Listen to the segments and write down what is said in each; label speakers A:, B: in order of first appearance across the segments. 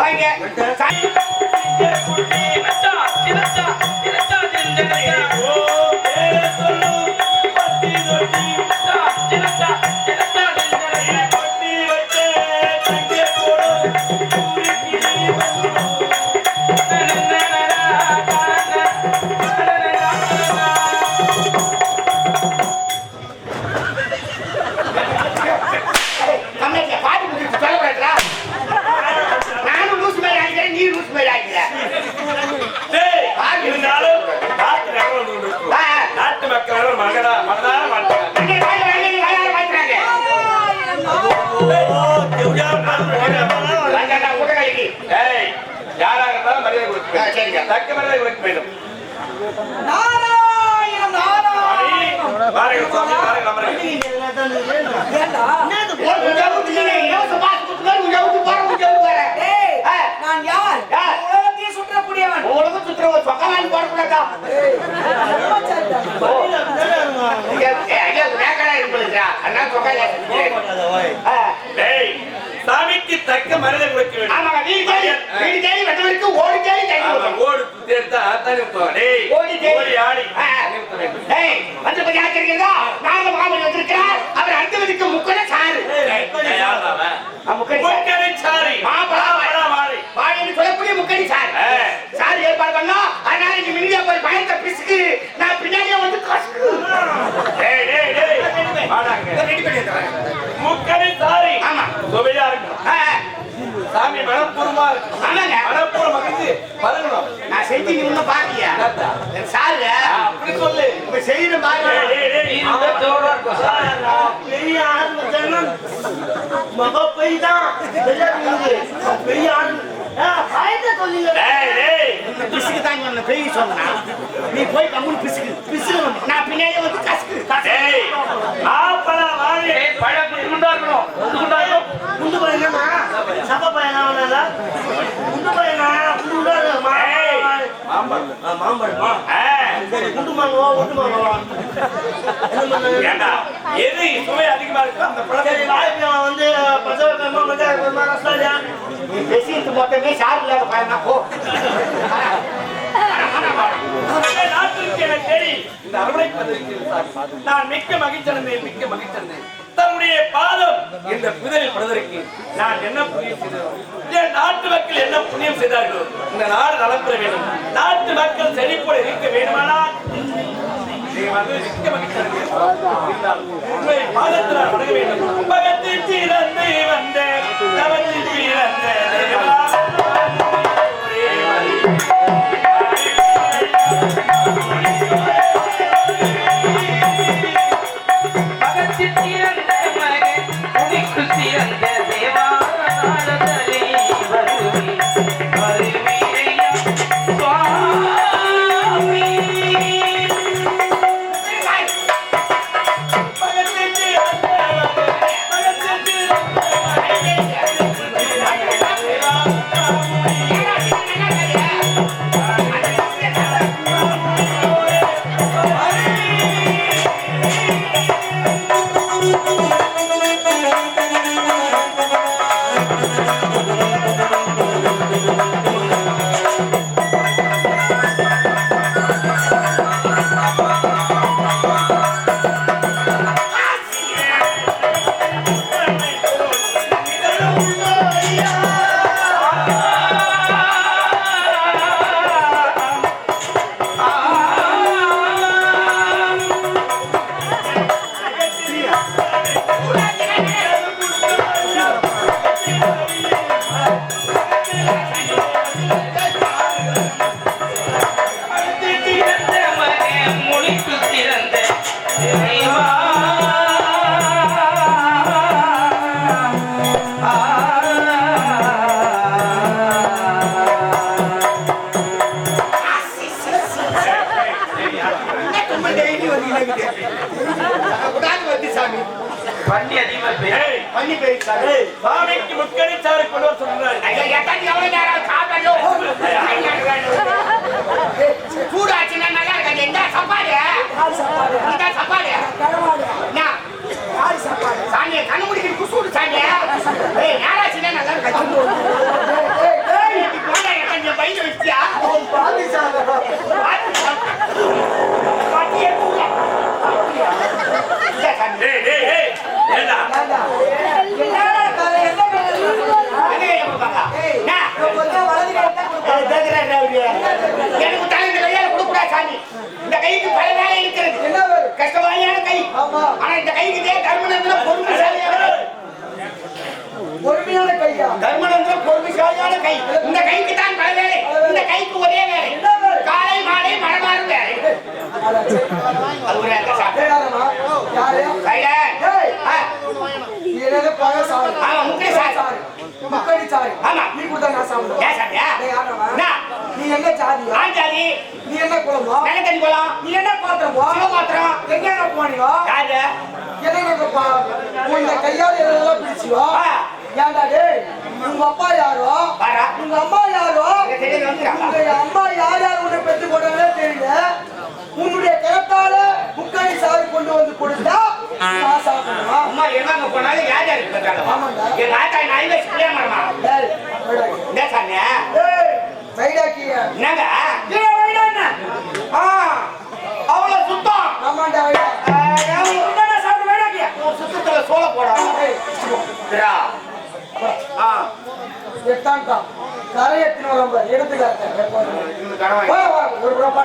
A: வாங்க சரிங்க.
B: தக்க மரியாதை கொடுக்க வேண்டும்
C: நாராயணம் நாராயணம்
B: வாருங்கள் சுவாமி, வாருங்கள் அமருங்கள்.
C: ஏண்டா?
A: ஏன் உங்க வீட்டுக்கு நீங்க இலவச பாஸ் கொடுத்துருக்காரு, உங்க வீட்டுக்கு போறேன், உங்க வீட்டுக்கு போறேன்.
C: டேய்,
A: ஆ,
C: நான் யார்
A: யார்?
C: உலகத்தையே சுற்றக்கூடியவன்
A: உலகம் சுத்துற ஒரு சொக்க வாங்கி போடக்கூடாதா? ஓ. ஐயா, ஏய், ஐயா, வேக்கடா இருக்குதுடா. அண்ணா சொக்கா இல்லை. ஆ,
B: ஏய், சாமிக்கு தக்க மரியாதை கொடுக்க வேண்டும்
A: ஆமாங்க, வீடு தேடி, வீடு தேடி வெட்டவனுக்கு ஓடி
B: ஆமா,
A: ஊத்தணும்.
B: ஓடு
A: ஓடி
B: ஆடி
A: வந்து பத்தி ஆச்சரியங்களா? நாங்க மாமன் வந்திருக்கிறார். அவர்? ஆ, முக்கடி சாறு.
B: முக்கடை சாரி
A: மாப்பழா
B: வாழை.
A: வாழைன்னு சொல்லக்கூடிய முக்கடி சார்
B: ஆ.
A: சார் ஏற்பாடு பண்ணா அதனால நீ மினியா போய் பயந்த பிசுக்கு நான் பின்னாடியே வந்து கசுக்கு
B: டேய், டேய், டேய், வாடாங்க.
A: ரெடி பண்ணி தரேன்
B: முக்கடை சாரி.
A: ஆமா.
B: சுவையா இருக்கும்.
A: ஆ,
B: சாமி மனப்பூர்வமா இருக்கும்.
A: ஆமாங்க.
B: மனப்பூர்வம் மகிழ்ந்து பருகணும்.
A: நான் செஞ்சு நீ ஒன்னும் பாக்கியா
B: என்னத்தா?
A: சாரு
B: ஆ, அப்படி சொல்லு
A: இப்ப செய்யற பாரு
B: டேய், டேய், டேய், இந்த ஜோரா இருக்கும். சார்,
D: பெரிய தான் ஆரம்பி பயத்தை சொல்லுங்க.
A: பிசுக்கு தான் சொன்ன பெரிய சொன்னா நீ போய் கம்முனு பிசுக்கு பிசுக்கு நான் பின்னாடியே வந்து கசுக்கு
B: டேய், மாப்பழா வாழை. பழம் குண்டு குண்டா இருக்கணும். குண்டு குண்டா இருக்கணும்.
D: குண்டு பையனா சப்ப பையனா அவனால குண்டு பையனா குண்டு குண்டா இருக்கு.
B: ஏய்,
D: மாம்பழம்.
B: மாம்பழம்.
D: குண்டு மாங்கவா ஒட்டு மாங்கவா
B: எது சுவை அதிகமா இருக்கோ அந்த பழத்தை
D: வந்து பச்சை கர்மா
A: பேசிட்டு மொத்தமே சார் இல்லாத பையனா போ
B: இந்த அரவணைப்பு வந்திருக்கிறது நான் மிக்க மகிழ்ச்சியடைந்தேன் மிக்க மகிழ்ச்சியடைந்தேன் தன்னுடைய பாதம் இந்த புதரில் படுவதற்கு நான் என்ன புண்ணியம் செய்தோம் என் நாட்டு மக்கள் என்ன புண்ணியம் செய்தார்களோ இந்த நாடு நலம் வேண்டும். நாட்டு மக்கள் செழிப்போடு இருக்க வேண்டுமானால் நீ வந்து மிக்க மகிழ்ச்சி பாதத்தில் வணங்க வேண்டும். வண்டி சாமி வண்டி அதிகமா வண்டி போயிருக்காரு
E: சாமிக்கு முக்கணி சாரு கொண்டு வர சொல்றாரு சூடாச்சுன்னா நல்லா இருக்காது
B: எந்த சப்பாடு. இந்த சப்பாடு. சாமியை
E: கண்ணு முடிக்கிற குசூடு சாமியா யாராச்சுன்னா
A: நல்லா இருக்காது பையன் வச்சியா பாதி சாமி பாதி சாமி எனக்கு தலைந்த கையால கொடுக்கூடா சாமி. இந்த கைக்கு பல வேலை இருக்கிறது. கஷ்டமானியான
C: கை.
A: ஆனா இந்த கைக்கு தர்மநந்திர பொறுமைசாலியான
C: பொறுமையான கையா?
A: தர்மநந்திர பொறுமைசாலியான கை. இந்த கைக்கு தான் பல வேலை. இந்த கைக்கு ஒரே வேலை. காலை மாலை மரமாறு வேலை.
C: நான் சாப்பிடுவேன்.
A: ஏன் சாப்பிட்டியா?
C: டேய், யாரம்மா?
A: என்ன?
C: நீ என்ன ஜாதியா?
A: ஆண் ஜாதி
C: நீ என்ன குலமோ?
A: நல்ல குளம்
C: நீ என்ன பாத்திரமோ?
A: சிவபாத்திரம்
C: எங்கெங்க போனியோ?
A: யாரு
C: என்னென்ன பா- உன் இந்த கையால எதெல்லாம் பிடிச்சியோ?
A: ஆ.
C: ஏன்டா டேய், உங்க அப்பா யாரோ உங்க அம்மா யாரோ உங்க அம்மா யார் யார் உன்னை பெற்று போட்டாங்களே தெரியல உன்னுடைய கரத்தால முக்காணி சாறு கொண்டு வந்து கொடுத்தா நான் சாப்பிடுவேன்
A: அம்மா எங்க போனாலும் யார்
C: ஆமாண்டா.
A: எங்க ஆத்தா நான் பிள்ளையா மரமா. என்ன சாமி
C: டேய், வைடாக்கிய.
A: என்னங்க அவ்வளவு சுத்தம்
C: ஆமாண்டா, வைடா.
A: ஆ, நான்
C: இந்தாடா சாப்பிடு, வைடாக்கிய.
A: சுத்தத்துல சோள போடும்
C: டேய், வச்சுக்கோ.
A: ஆ
C: எட்டான்டா. கரை எத்தின வரம்பு, எடுத்துக்காட்டு. ஒரு ரூபா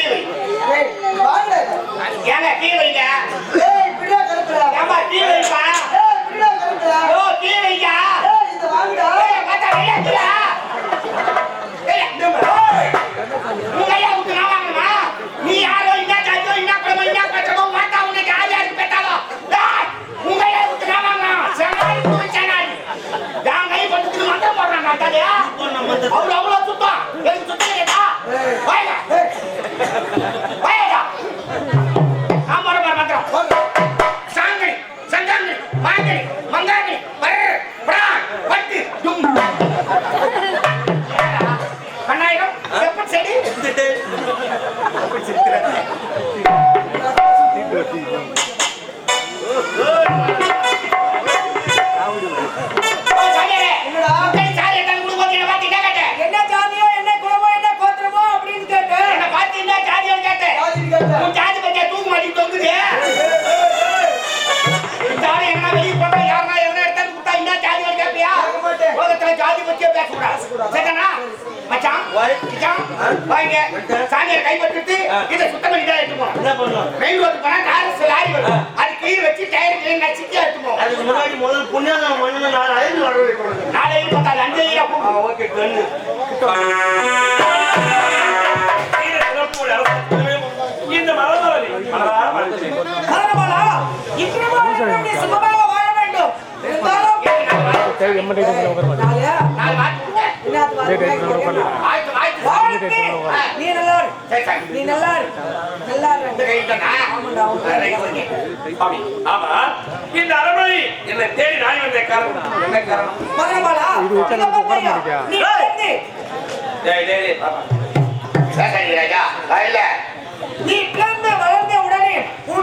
A: கீழ் வைங்க.
C: டேய், இப்படியா கருப்புடா?
A: ஏமா கீழ் வைப்பா?
C: டேய், இப்படியா கருப்புடா?
A: யோ கீழ் வைங்க.
C: டேய், இதை வாங்குடா.
A: ஏய் வெளியே கீழே ஏய் இந்த உங்க ஐயா விட்டு நான் வாங்கணுமா? நீ யாரோ என்ன ஜாதியோ என்ன குலமோ என்ன பச்சமோ மாட்டா உனக்கு யார் யாருக்கு பெற்றாலோ டேய், உங்க ஐயா விட்டு நான் வாங்கணும். சேனாடி புது சேனாடி என் கை பட்டுக்கு மந்திரம் போடுறாங்க தாலியா அவ்வளோ அவ்வளோ சுத்தம். எனக்கு சுத்தம் உன் ஜாதி பத்தியா தூக்கு மாட்டி தொங்குது. ஆளு எங்கனா வெளிய போனா யாருனா எவனா எடுத்தாந்து கொடுத்தா என்ன ஜாதியோன்னு கேட்பியா?
C: கேட்க மாட்டேன்.
A: உலகத்துல ஜாதி பத்தியே பேசக்கூடாது. சரிதானா? மச்சான், மச்சான், வாங்க. சாமியார் கைப்பற்றிட்டு இதை சுத்தம் பண்ணி தான் எடுத்து போகணும்.
D: என்ன பண்ணணும்
A: மெயின் ரோடு போனா கார் லாரி வரும். அது கீழ் வச்சு டயர் கீழ் நசுக்கி எடுத்து போகணும்.
D: அதுக்கு முன்னாடி முதல் புண்ணியம் மண்ணு வைக்கணும். ஓகே கண்ணு
B: இந்த
A: கை
B: அரண்மனை என்னை தேடி நாடி வந்த காரணம் என்ன காரணம்
C: நீ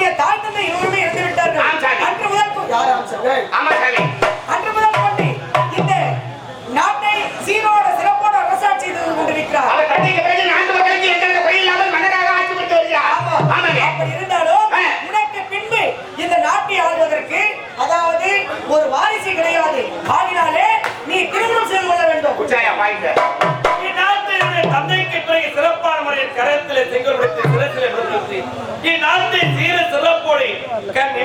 C: உன்னுடைய தாய் தந்தை இருவருமே இறந்து விட்டார்கள்
A: ஆம் சாமி.
C: அன்று முதல் கொ- யார் ஆம் சாமி?
A: ஆமா சாமி.
C: அன்று முதல் கொண்டு இந்த நாட்டை சீரோட சிறப்போட அரசாட்சி செய்து கொண்டிருக்கிறார்
A: அவர் பிறகு நான்கு மக்களுக்கு எந்தவித குறை இல்லாமல் மன்னராக ஆட்சி புரிந்து வருகிறார்.
C: அப்படி இருந்தாலும்
A: ஆ.
C: உனக்கு பின்பு இந்த நாட்டை ஆள்வதற்கு அதாவது ஒரு வாரிசு கிடையாது ஆகினாலே நீ திருமணம் செய்து கொள்ள வேண்டும்
B: கரத்திலே இந்நாட்டை சீர சிறப்போடு கண்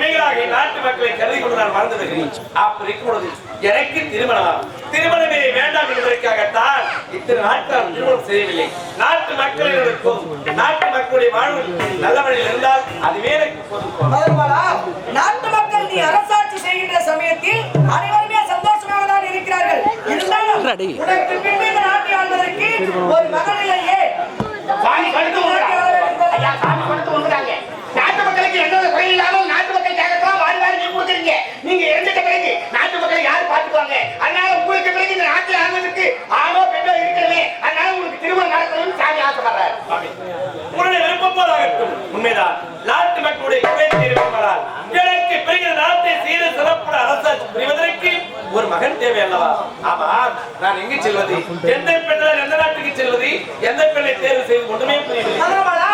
B: இந்நாட்டு மக்களை கருதி கொண்டு நான் வாழ்ந்து வருகிறேன் அப்படி இருக்கும் பொழுது எனக்கு திருமணம். திருமணமே வேண்டாம் என்பதற்காகத்தான் இத்தனை நாட்கள் திருமணம் செய்யவில்லை. நாட்டு மக்களிடம் நாட்டு மக்களுடைய வாழ்வு நல்ல வழியில் இருந்தால் அதுவே எனக்கு போதும்.
C: நாட்டு மக்கள் நீ அரசாட்சி செய்கின்ற சமயத்தில் அனைவருமே சந்தோஷமாக தான் இருக்கிறார்கள். இருந்தாலும் உனக்கு பின்பு இந்த நாட்டை ஆள்வதற்கு ஒரு மகன் இல்லையே.
A: சாமி படுத்து ஐயா சாமி கழுத்து ஒன்றுறாங்க நாட்டு மக்களுக்கு எந்த குறை இல்லாமல் நாட்டு மக்கள் தேகத்தான் வாரி வாரி நீங்க கொடுக்குறீங்க. நீங்க இறந்துட்ட பிறகு நாட்டு மக்களை யார் பாத்துக்குவாங்க அதனால உங்களுக்கு பிறகு இந்த நாட்டில் ஆனதுக்கு ஆணோ பெண்ணோ இருக்கிறது அதனால உங்களுக்கு திருமணம் நடத்தணும்னு சாமி ஆசைப்படுறாரு.
B: உங்களுடைய விருப்பம் போல ஆகட்டும் உண்மைதான். நாட்டு மக்களுடைய குறை தீர்வுகளால் எனக்கு பெரிய நாட்டை சீர சிறப்பு அரசாட்சி புரிவதற்கு ஒரு மகன் தேவை அல்லவா ஆமா நான் எங்கு செல்வது? எந்த பெண் எந்த நாட்டுக்கு செல்வது எந்த பெண்ணை தேர்வு செய்து ஒன்றுமே புரியவில்லை.
C: சந்திரபாலா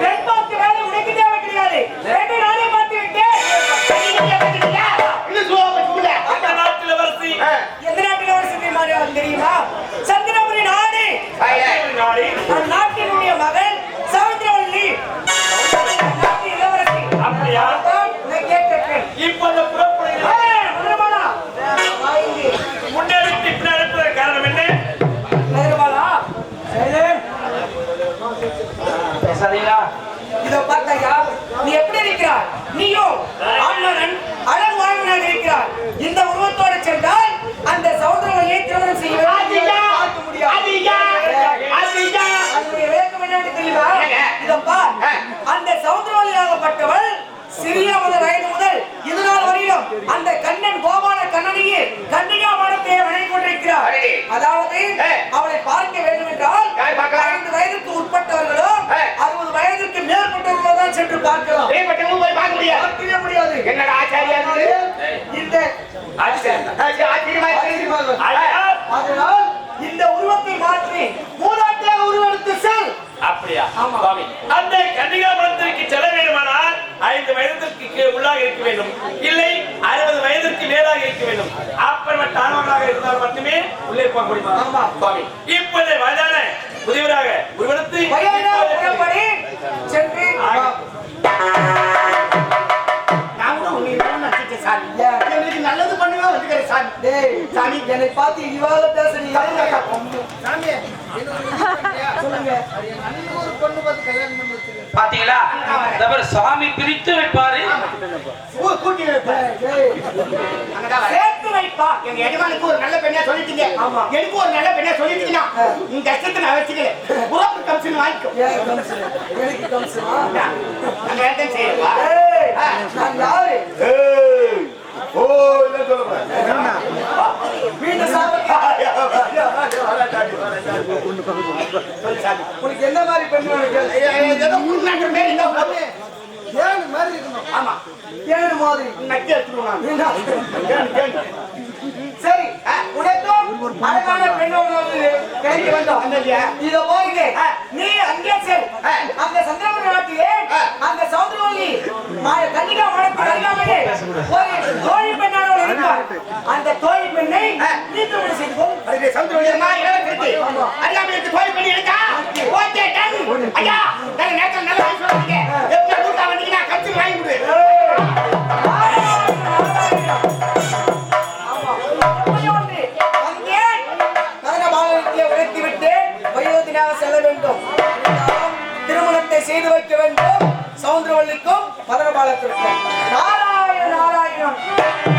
C: பெண் பார்த்து வேலை
B: அந்த
C: கண்ணன் கோபால கண்ணனையே கன்னிகா மடத்தையே வணங்கி கொண்டிருக்கிறார். அதாவது. அவளை பார்க்க வேண்டும் என்றால்
A: யார் பார்க்கலாம்?
C: ஐந்து வயதுக்கு உட்பட்டவர்களோ
A: ஏ.
C: அறுபது வயதுக்கு மேற்பட்டவர்களோ தான் சென்று பார்க்கலாம்
A: ஏய், பட்டவங்க போய் பார்க்க முடியாது.
C: பார்க்கவே முடியாது
A: என்னடா ஆச்சாரியா இது?
C: இந்த
B: ஆச்சரியம்.
A: ஆச்சாரி- ஆச்சரியமா இருக்கு.
B: ஐயா,
C: அதனால் இந்த உருவத்தை மாற்றி மூதாட்டியாக உருவெடுத்து செல்
B: அப்படியா சுவாமி அந்த கன்னிகா மரத்திற்கு செல்ல வேண்டுமானால் ஐந்து வயதிற்கு கீழ் உள்ளாக இருக்க வேண்டும் இல்லை அறுபது வயதிற்கு மேலாக இருக்க வேண்டும் அப்படிப்பட்ட ஆணவர்களாக இருந்தால் மட்டுமே உள்ளே போக முடியுமா?
C: ஆமா.
B: சுவாமி. இப்போது வயதான முதியவராக
C: சென்று?
A: எங்களுக்கு நல்லது பண்ணுவே வந்துக்கிறேன் சாமி.
C: டேய் சாமி என்னை பார்த்து இவாக பேசுறீங்க.
A: சாமி,
E: பாத்தீங்களா? சாமி பிரித்து வைப்பாரு.
A: கூட்டி வைப்பேன். எங்க எஜமானுக்கு ஒரு நல்ல பெண்ணா சொல்லிட்டீங்க.
C: ஆமா.
A: எனக்கு ஒரு நல்ல பெண்ணா சொல்லிட்டீங்கன்னா இந்த கஷ்டத்தை நான் வச்சுக்கல உறவு கம்சன் வாங்கிக்கோ. இடத்துல செய்யப்பா
C: ஏய் நான் யாரு?
A: ஓ இல்ல சொல்லுங்க
C: வீட்டு உனக்கு என்ன மாதிரி பெண் வேணும். ஏழு மாதிரி இருக்கணும்.
A: ஆமா.
C: ஏழு மாதிரி.
A: நக்கி எடுத்துருவாங்க
C: அழகான பெண் ஒன்று கிடைக்க வேண்டும்
A: வந்ததியா?
C: இத
A: ஆ.
C: நீ அங்கே செல். அந்த சந்திரபுரி நாட்டிலே. அந்த சௌந்தரவல்லி கன்னிகா மடத்துக்கு அருகாமையிலே ஒரு தோழி பெண்ணானவள் இருக்கிறார் அந்த தோழி பெண்ணை. நீ திருமணம் செய்து கொள்
A: அதுக்கு சந்திரவழியம்மா இளவரசி இருக்கு கோயில் பண்ணி எடுக்கா ஓகே டன் ஐயா
C: மதனபாலத்திற்கும் நாராயண நாராயணம்.